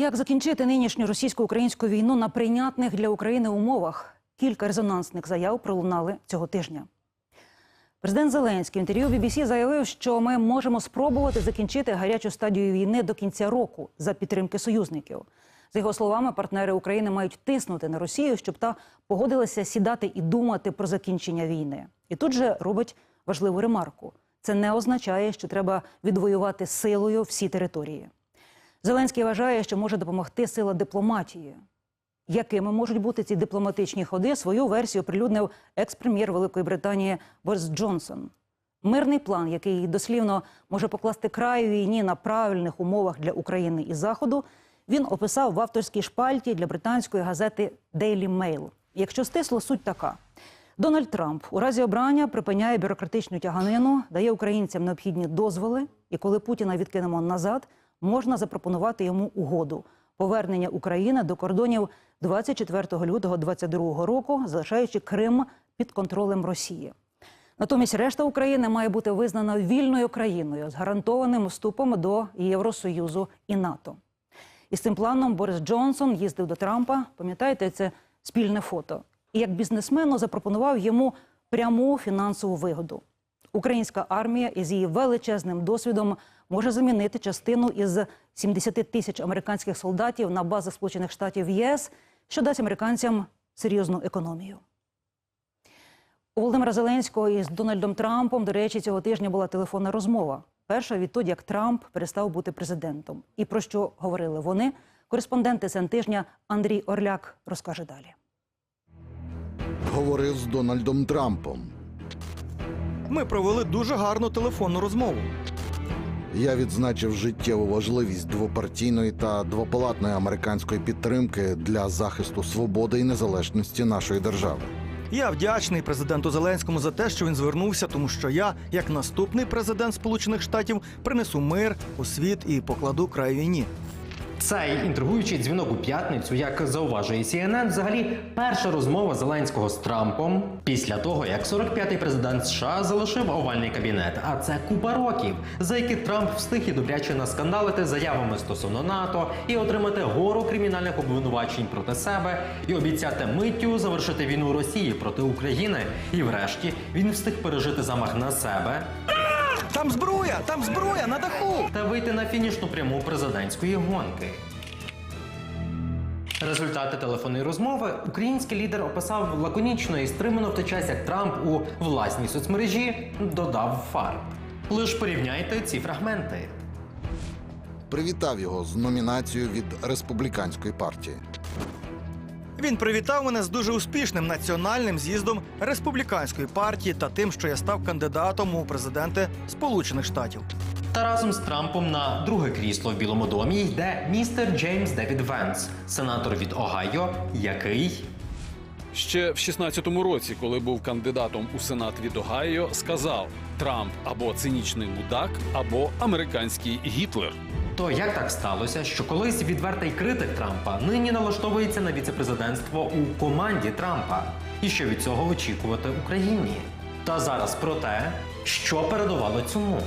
Як закінчити нинішню російсько-українську війну на прийнятних для України умовах? Кілька резонансних заяв пролунали цього тижня. Президент Зеленський в інтерв'ю BBC заявив, що ми можемо спробувати закінчити гарячу стадію війни до кінця року за підтримки союзників. За його словами, партнери України мають тиснути на Росію, щоб та погодилася сідати і думати про закінчення війни. І тут же робить важливу ремарку: це не означає, що треба відвоювати силою всі території. Зеленський вважає, що може допомогти сила дипломатії. Якими можуть бути ці дипломатичні ходи? Свою версію прилюднив екс-прем'єр Великої Британії Борис Джонсон. Мирний план, який дослівно може покласти край війні на правильних умовах для України і Заходу, він описав в авторській шпальті для британської газети Daily Mail. Якщо стисло, суть така: Дональд Трамп у разі обрання припиняє бюрократичну тяганину, дає українцям необхідні дозволи, і коли Путіна відкинемо назад, можна запропонувати йому угоду повернення України до кордонів 24 лютого 2022 року, залишаючи Крим під контролем Росії. Натомість решта України має бути визнана вільною країною з гарантованим вступом до Євросоюзу і НАТО. І з цим планом Борис Джонсон їздив до Трампа. Пам'ятаєте, це спільне фото. І як бізнесмену запропонував йому пряму фінансову вигоду. Українська армія із її величезним досвідом може замінити частину із 70 тисяч американських солдатів на базах Сполучених Штатів ЄС, що дасть американцям серйозну економію. У Володимира Зеленського із Дональдом Трампом, до речі, цього тижня була телефонна розмова. Перша відтоді, як Трамп перестав бути президентом. І про що говорили вони? Кореспондент ТСН тижня Андрій Орляк розкаже далі. Говорив з Дональдом Трампом. Ми провели дуже гарну телефонну розмову. Я відзначив життєву важливість двопартійної та двопалатної американської підтримки для захисту свободи і незалежності нашої держави. Я вдячний президенту Зеленському за те, що він звернувся, тому що я, як наступний президент Сполучених Штатів, принесу мир у світ і покладу край війні. Цей інтригуючий дзвінок у п'ятницю, як зауважує CNN, взагалі перша розмова Зеленського з Трампом після того, як 45-й президент США залишив овальний кабінет. А це купа років, за які Трамп встиг і добряче наскандалити заявами стосовно НАТО і отримати гору кримінальних обвинувачень проти себе, і обіцяти миттю завершити війну Росії проти України. І врешті він встиг пережити замах на себе Там зброя! Там зброя на даху! та вийти на фінішну пряму президентської гонки. Результати телефонної розмови український лідер описав лаконічно і стримано в той час, як Трамп у власній соцмережі додав фарб. Лиш порівняйте ці фрагменти. Привітав його з номінацією від республіканської партії. Він привітав мене з дуже успішним національним з'їздом республіканської партії та тим, що я став кандидатом у президенти Сполучених Штатів. Та разом з Трампом на друге крісло в Білому домі йде містер Джеймс Девід Венс, сенатор від Огайо, який Ще в 16-му році, коли був кандидатом у сенат від Огайо, сказав: Трамп або цинічний мудак, або американський Гітлер. То як так сталося, що колись відвертий критик Трампа нині налаштовується на віцепрезидентство у команді Трампа? І що від цього очікувати Україні? Та зараз про те, що передувало цьому.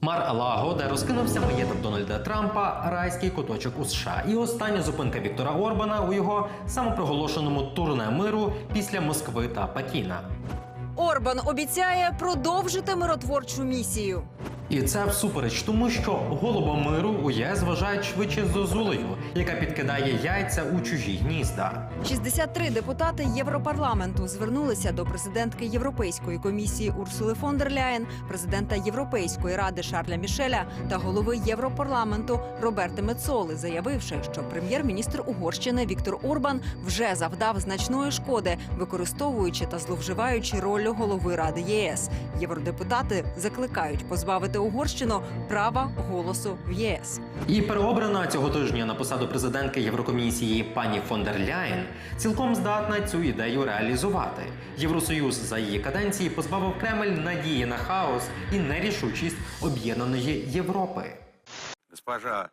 Мар Алаго, де розкинувся маєток Дональда Трампа, райський куточок у США, і остання зупинка Віктора Орбана у його самопроголошеному турне миру після Москви та Пекіна. Орбан обіцяє продовжити миротворчу місію. І це всупереч тому, що голубом миру у ЄС вважають швидше зозулею, яка підкидає яйця у чужі гнізда. 63 депутати Європарламенту звернулися до президентки Європейської комісії Урсули фон дер Ляєн, президента Європейської ради Шарля Мішеля та голови Європарламенту Роберти Мецоли, заявивши, що прем'єр-міністр Угорщини Віктор Орбан вже завдав значної шкоди, використовуючи та зловживаючи роль голови Ради ЄС. Євродепутати закликають позбавити Угорщину права голосу в ЄС. І переобрана цього тижня на посаду президентки Єврокомісії пані фон дер Ляєн цілком здатна цю ідею реалізувати. Євросоюз за її каденції позбавив Кремль надії на хаос і нерішучість об'єднаної Європи. Госпожа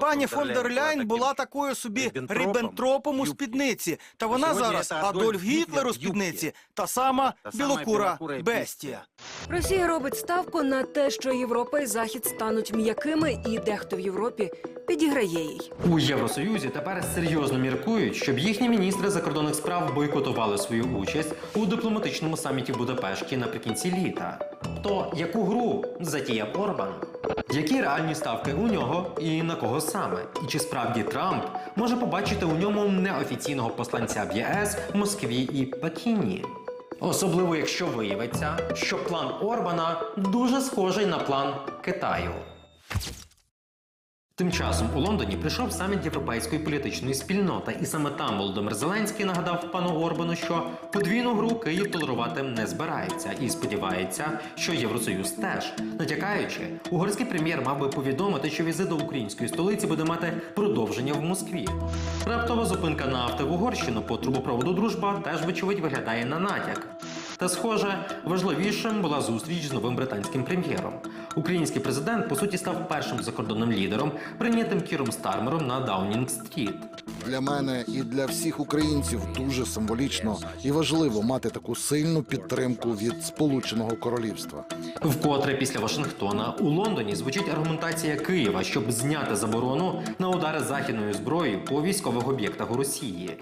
Пані фон дер Ляйн була такою собі Ріббентропом ріббентропом у спідниці. Та вона зараз Адольф Гітлер у спідниці, та сама білокура білокура бестія. Росія робить ставку на те, що Європа і Захід стануть м'якими, і дехто в Європі підіграє їй. У Євросоюзі тепер серйозно міркують, щоб їхні міністри закордонних справ бойкотували свою участь у дипломатичному саміті в Будапешті наприкінці літа. То яку гру затіяв Орбан? Які реальні ставки у нього і на кого саме? І чи справді Трамп може побачити у ньому неофіційного посланця в ЄС, Москві і Пекіні? Особливо якщо виявиться, що план Орбана дуже схожий на план Китаю. Тим часом у Лондоні прийшов саміт європейської політичної спільноти, і саме там Володимир Зеленський нагадав пану Орбану, що подвійну гру Київ толерувати не збирається і сподівається, що Євросоюз теж натякаючи, угорський прем'єр мав би повідомити, що візит до української столиці буде мати продовження в Москві. Раптова зупинка нафти в Угорщину по трубопроводу Дружба теж вочевидь виглядає на натяк. Та, схоже, важливішим була зустріч з новим британським прем'єром. Український президент, по суті, став першим закордонним лідером, прийнятим Кіром Стармером на Даунінг-стріт. Для мене і для всіх українців дуже символічно і важливо мати таку сильну підтримку від Сполученого Королівства. Вкотре після Вашингтона у Лондоні звучить аргументація Києва, щоб зняти заборону на удари західною зброєю по військових об'єктах у Росії.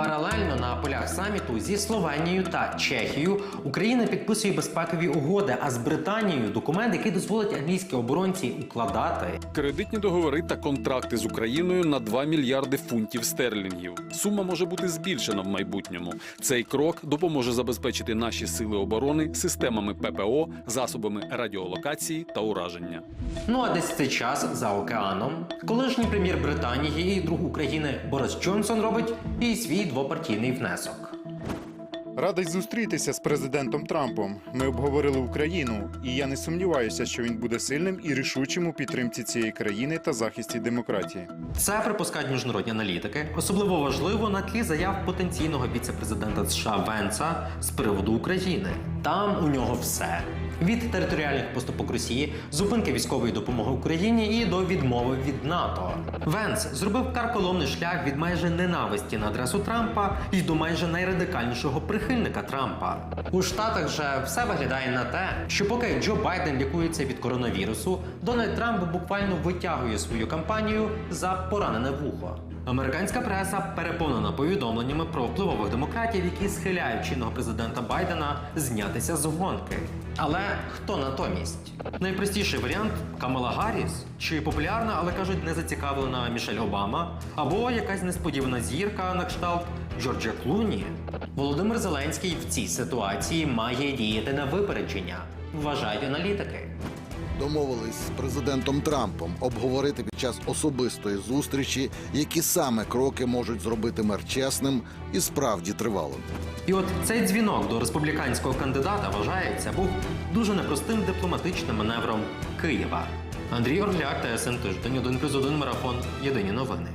Паралельно на полях саміту зі Словенією та Чехією Україна підписує безпекові угоди, а з Британією документ, який дозволить англійській оборонці укладати Кредитні договори та контракти з Україною на 2 мільярди фунтів стерлінгів. Сума може бути збільшена в майбутньому. Цей крок допоможе забезпечити наші сили оборони системами ППО, засобами радіолокації та ураження. Ну а десь цей час за океаном колишній прем'єр Британії і друг України Борис Джонсон робить і свій двопартійний внесок. Радий зустрітися з президентом Трампом. Ми обговорили Україну, і я не сумніваюся, що він буде сильним і рішучим у підтримці цієї країни та захисті демократії. Це припускають міжнародні аналітики. Особливо важливо на тлі заяв потенційного віце-президента США Венса з приводу України. Там у нього все. Від територіальних поступок Росії, зупинки військової допомоги Україні і до відмови від НАТО. Венс зробив карколомний шлях від майже ненависті на адресу Трампа і до майже найрадикальнішого прихильника Трампа. У Штатах же все виглядає на те, що поки Джо Байден лікується від коронавірусу, Дональд Трамп буквально витягує свою кампанію за поранене вухо. Американська преса переповнена повідомленнями про впливових демократів, які схиляють чинного президента Байдена знятися з гонки. Але хто натомість? Найпростіший варіант Камала Гарріс чи популярна, але кажуть, не зацікавлена Мішель Обама, або якась несподівана зірка на кшталт Джорджа Клуні. Володимир Зеленський в цій ситуації має діяти на випередження, вважають аналітики. Домовились з президентом Трампом обговорити під час особистої зустрічі, які саме кроки можуть зробити мер чесним і справді тривалим. І от цей дзвінок до республіканського кандидата вважається був дуже непростим дипломатичним маневром Києва. Андрій Орляк та СН Тиждень один плюс один марафон. Єдині новини.